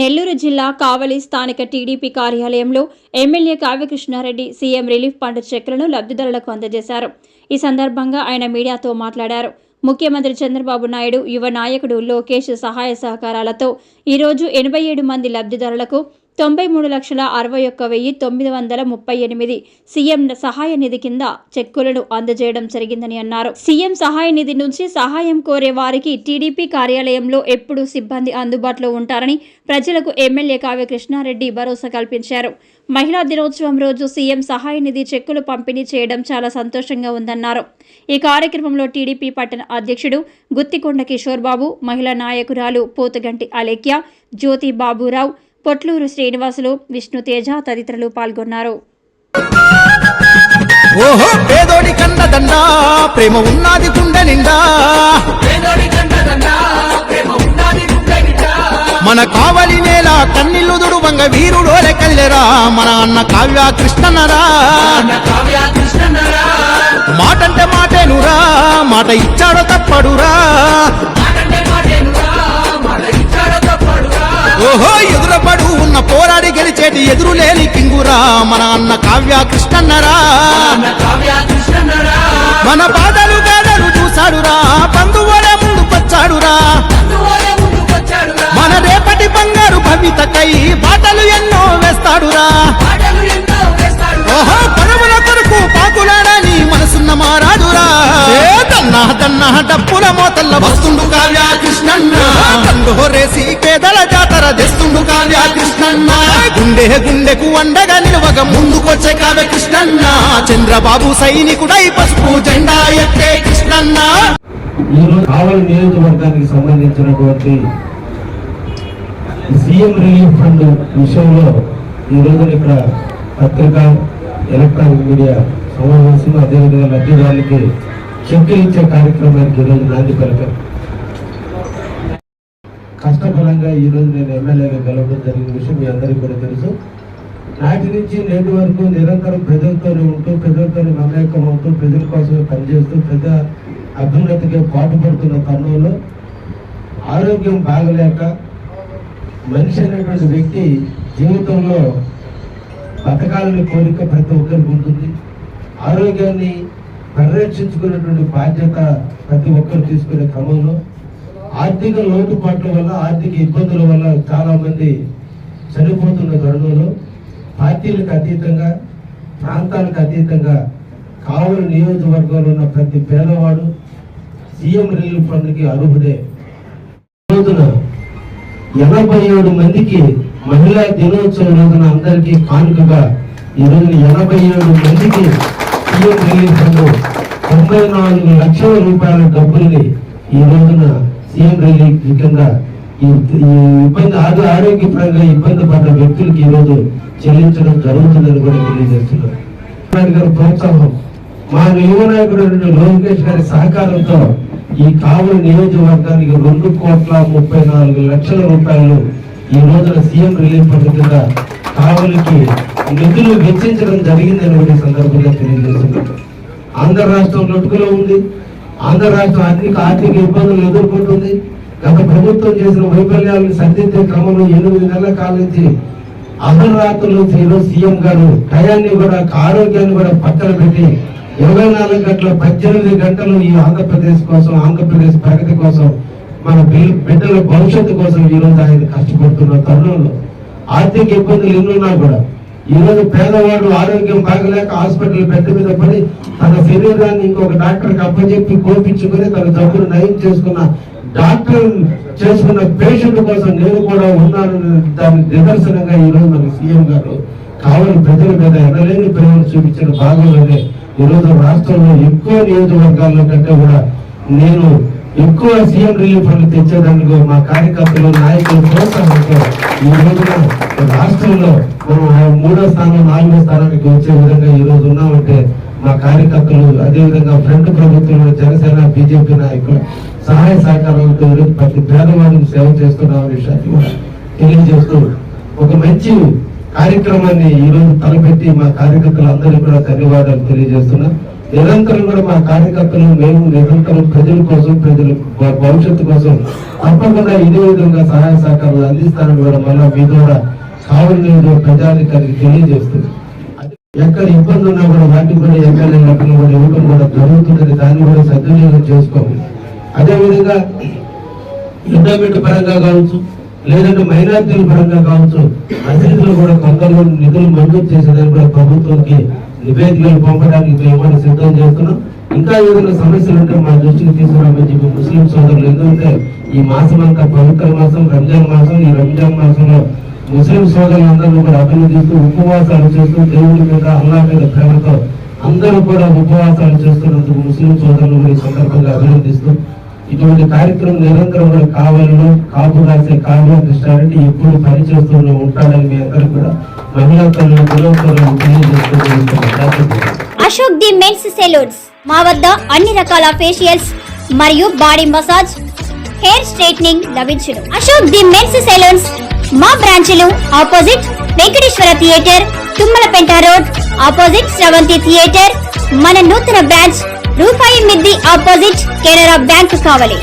నెల్లూరు జిల్లా కావలి స్థానిక టీడీపీ కార్యాలయంలో MLA Kavya Krishna Reddy CM relief fund చెక్కులను లబ్ధిదారులకు అందజేశారు. ఈ సందర్భంగా ఆయన మీడియాతో మాట్లాడారు. ముఖ్యమంత్రి చంద్రబాబు నాయుడు యువ నాయకుడు లోకేష్ సహాయ సహకారాలతో ఈరోజు ఎనభై ఏడు మంది లబ్ధిదారులకు తొంభై మూడు లక్షల అరవై ఒక్క వెయ్యి తొమ్మిది వందల ముప్పై ఎనిమిది సీఎం సహాయ నిధి కింద చెక్కులను అందజేయడం జరిగిందని అన్నారు. సీఎం సహాయ నిధి నుంచి సహాయం కోరే వారికి టీడీపీ కార్యాలయంలో ఎప్పుడూ సిబ్బంది అందుబాటులో ఉంటారని ప్రజలకు ఎమ్మెల్యే కావ్య కృష్ణారెడ్డి భరోసా కల్పించారు. మహిళా దినోత్సవం రోజు సీఎం సహాయ నిధి చెక్కులు పంపిణీ చేయడం చాలా సంతోషంగా ఉందన్నారు. ఈ కార్యక్రమంలో టీడీపీ పట్టణ అధ్యక్షుడు గుత్తికొండ కిషోర్ బాబు మహిళా నాయకురాలు పోతుగంటి అలేఖ్య జ్యోతి బాబురావు పొట్లూరు శ్రీనివాసులు విష్ణుతేజ తదితరులు పాల్గొన్నారు. ఓహో పేదోడి కన్నదండ ప్రేమ ఉన్నది గుండె నిండా. మన కావలి నేల కన్నిల్లు దుడువంగ వీరుడోలే కల్లెరా మన అన్న కావ్య కృష్ణనరా మాటంటే మాటేనురా మాట ఇచ్చాడో తప్పడురా. ఓహో ఎదురపడు ఉన్న పోరాడి గెలిచేటి ఎదురులేని కింగురా మన అన్న కావ్య కృష్ణన్నరా. మన బాధలు గాడలు చూశాడురా బంధువులే ముందు పచ్చాడురా మన రేపటి బంగారు భవితకై బాటలు ఎన్నో వేస్తాడురా. ఓహో పరముల కొరకు పాకులాడని మనసున్న మారాడురా ఏ దన్నా దన్నా డప్పుల మోతల్ల వస్తుండు కావ్య కృష్ణన్న. కండు హోరేసి తెస్తుండు కావ్య కృష్ణన్న. గుండె గుండెకు అండగా నిలవగ ముందుకొచ్చే కావ్య కృష్ణన్న. చంద్రబాబు సైనికుడై పసుపు జెండా ఎత్తే కృష్ణన్న. ఈరోజు కావలి నియోజకవర్గానికి సంబంధించినటువంటి సీఎం రిలీఫ్ ఫండ్ విషయంలో ఈ రోజున ఇక్కడ పత్రిక ఎలక్ట్రానిక్ మీడియా సమావేశం అదేవిధంగా లబ్ధిదారులకి చెక్కులు ఇచ్చే కార్యక్రమానికి ఈరోజు నాంది పలికారు. కష్టఫలంగా ఈ రోజు నేను ఎమ్మెల్యేగా గెలవడం జరిగిన విషయం మీ అందరికీ కూడా తెలుసు. నాటి నుంచి నేటి వరకు నిరంతరం ప్రజలతోనే ఉంటూ ప్రజలతోనే మమేకం అవుతూ ప్రజల కోసమే పనిచేస్తూ ప్రజా అభ్యున్నతికి పాటుపడుతున్న తరుణంలో ఆరోగ్యం బాగలేక మనిషి అనేటువంటి వ్యక్తి జీవితంలో బతకాలని కోరిక ప్రతి ఒక్కరికి ఉంటుంది. ఆరోగ్యాన్ని పరిరక్షించుకునేటువంటి బాధ్యత ప్రతి ఒక్కరు తీసుకునే క్రమంలో ఆర్థిక లోటుపాట్ల వల్ల ఆర్థిక ఇబ్బందుల వల్ల చాలా మంది చనిపోతున్న తరుణంలో పార్టీలకు అతీతంగా ప్రాంతాలకు అతీతంగా కావలి నియోజకవర్గంలో ఉన్న ప్రతి పేదవాడు సీఎం రిలీఫ్ ఫండ్కి అర్హుడే. రోజున ఎనభై ఏడు మందికి మహిళా దినోత్సవం రోజున అందరికీ కానుకగా ఈ రోజున ఎనభై ఏడు మందికి సీఎం రిలీఫ్ ఫండ్ తొంభై నాలుగు లక్షల రూపాయల డబ్బుల్ని ఈ రోజున సీఎం రిలీఫ్ కింద ఈ ఇబ్బంది ఆరో- ఆరోగ్యపరంగా ఇబ్బంది పడ్డ వ్యక్తులకి ఈ రోజు చెల్లించడం జరుగుతుందని కూడా తెలియజేస్తున్నారు. నాయుడు గారి ప్రోత్సాహం. మా యువ నాయకుడు లోకేష్ గారి సహకారంతో ఈ కావలి నియోజకవర్గానికి రెండు కోట్ల ముప్పై నాలుగు లక్షల రూపాయలు ఈ రోజున సీఎం రిలీఫ్ ఫండ్ కింద కావలికి నిధులు వెచ్చించడం జరిగిందని కూడా సందర్భంగా తెలియజేస్తున్నారు. ఆంధ్ర రాష్ట్రం లొట్టుకులో ఉంది. ఆంధ్ర రాష్ట్రం ఆర్థిక ఆర్థిక ఇబ్బందులు ఎదుర్కొంటుంది. గత ప్రభుత్వం చేసిన వైఫల్యాలను సరిదిద్దే క్రమంలో ఎనిమిది నెలల కాలం నుంచి అహర్రాత్రులు ఈరోజు సీఎం గారు టయాన్ని కూడా ఆరోగ్యాన్ని కూడా పక్కన పెట్టి ఇరవై నాలుగు గంటల పద్దెనిమిది గంటలు ఈ ఆంధ్రప్రదేశ్ కోసం ఆంధ్రప్రదేశ్ ప్రగతి కోసం మన బిడ్డల భవిష్యత్తు కోసం ఈ రోజు ఆయన కష్టపడుతున్న తరుణంలో ఆర్థిక ఇబ్బందులు ఎన్నున్నా కూడా. ఈరోజు పేదవాడు ఆరోగ్యం బాగలేక హాస్పిటల్ బెడ్ మీద పడి తన శరీరాన్ని ఇంకొక డాక్టర్కి అప్పచెప్పి కోపించుకుని తన జబ్బును నయం చేసుకున్న డాక్టర్ చేసుకున్న పేషెంట్ కోసం నేను కూడా ఉన్నాను దాని నిదర్శనంగా ఈ రోజు మన సీఎం గారు కావాలి ప్రజల మీద ఎనలేని ప్రేమను చూపించిన భాగంలోనే ఈ రోజు రాష్ట్రంలో ఎక్కువ నియోజకవర్గాల్లో కంటే కూడా నేను ఎక్కువ సీఎం రిలీఫ్ ఫండ్ తెచ్చేదానికి మా కార్యకర్తలు నాయకులు ప్రోత్సాహంతో ఈ రోజున రాష్ట్రంలో మనం మూడో స్థానం నాలుగో స్థానానికి వచ్చే విధంగా ఈ రోజు ఉన్నామంటే మా కార్యకర్తలు అదేవిధంగా ఫ్రంట్ ప్రభుత్వంలో జనసేన బీజేపీ నాయకులు సహాయ సహకారాలతో ప్రతి పేదవాడికి సేవ చేస్తున్నాం విషయాన్ని కూడా తెలియజేస్తూ ఒక మంచి కార్యక్రమాన్ని ఈ రోజు తలపెట్టి మా కార్యకర్తలందరికీ కూడా ధన్యవాదాలు తెలియజేస్తున్నా. నిరంతరం కూడా మా కార్యకర్తలు మేము నిరంతరం ప్రజల కోసం ప్రజల భవిష్యత్తు కోసం తప్పకుండా ఇదే విధంగా సహాయ సహకారాలు అందిస్తానని కూడా మళ్ళీ మీ ద్వారా కావలి ప్రజాధికారికి తెలియజేస్తుంది ఎక్కడ ఇబ్బంది ఉన్నా కూడా వాటికి కూడా ఎక్కడ లెక్కలు కూడా ఇవ్వడం కూడా జరుగుతుందని దాన్ని కూడా సద్వినియోగం చేసుకోవాలి. అదేవిధంగా ఎండోమెంట్ పరంగా కావచ్చు లేదంటే మైనార్టీల పరంగా కావచ్చు మసీదులు కూడా కొందరు నిధులు మంజూరు చేసేదాన్ని కూడా ప్రభుత్వంకి నివేదికలు పంపడానికి మేము సిద్ధం చేస్తున్నాం. ఇంకా ఏదైనా సమస్యలు ఉంటే మా దృష్టికి తీసుకురామని చెప్పి ముస్లిం సోదరులు ఎందుకంటే ఈ మాసం అంతా పవిత్ర మాసం రంజాన్ మాసం ఈ రంజాన్ మాసంలో ముస్లిం సోదరులందరూ కూడా అభినందిస్తూ ఉపవాసాలు చేస్తూ దేవుడి మీద అల్లా మీద ప్రేమతో అందరూ కూడా ఉపవాసాలు చేస్తున్నందుకు ముస్లిం సోదరులు ఈ సందర్భంగా అభినందిస్తూ ఇటువంటి కార్యక్రమం నిరంతరం కావాలను కాపు రాసే కావ్య కృష్ణారెడ్డి ఎప్పుడు పనిచేస్తూ ఉంటాడని మీ అందరూ కూడా మహిళా తల్లి దినోత్సవం తెలియజేస్తూ అశోక్ ది మెన్స్ సెలూన్స్. మా వద్ద అన్ని రకాల ఫేషియల్స్ మరియు బాడీ మసాజ్ హెయిర్ స్ట్రైట్నింగ్ లభించును. అశోక్ ది మెన్స్ సెలూన్స్ మా బ్రాంచ్లు opposite Venkateswara theatre Tummalapenta road opposite Sravanthi theatre. మన నూతన బ్రాంచ్ రూపాయి మిద్ది ఆపోజిట్ కెనరా బ్యాంక్ కావాలి.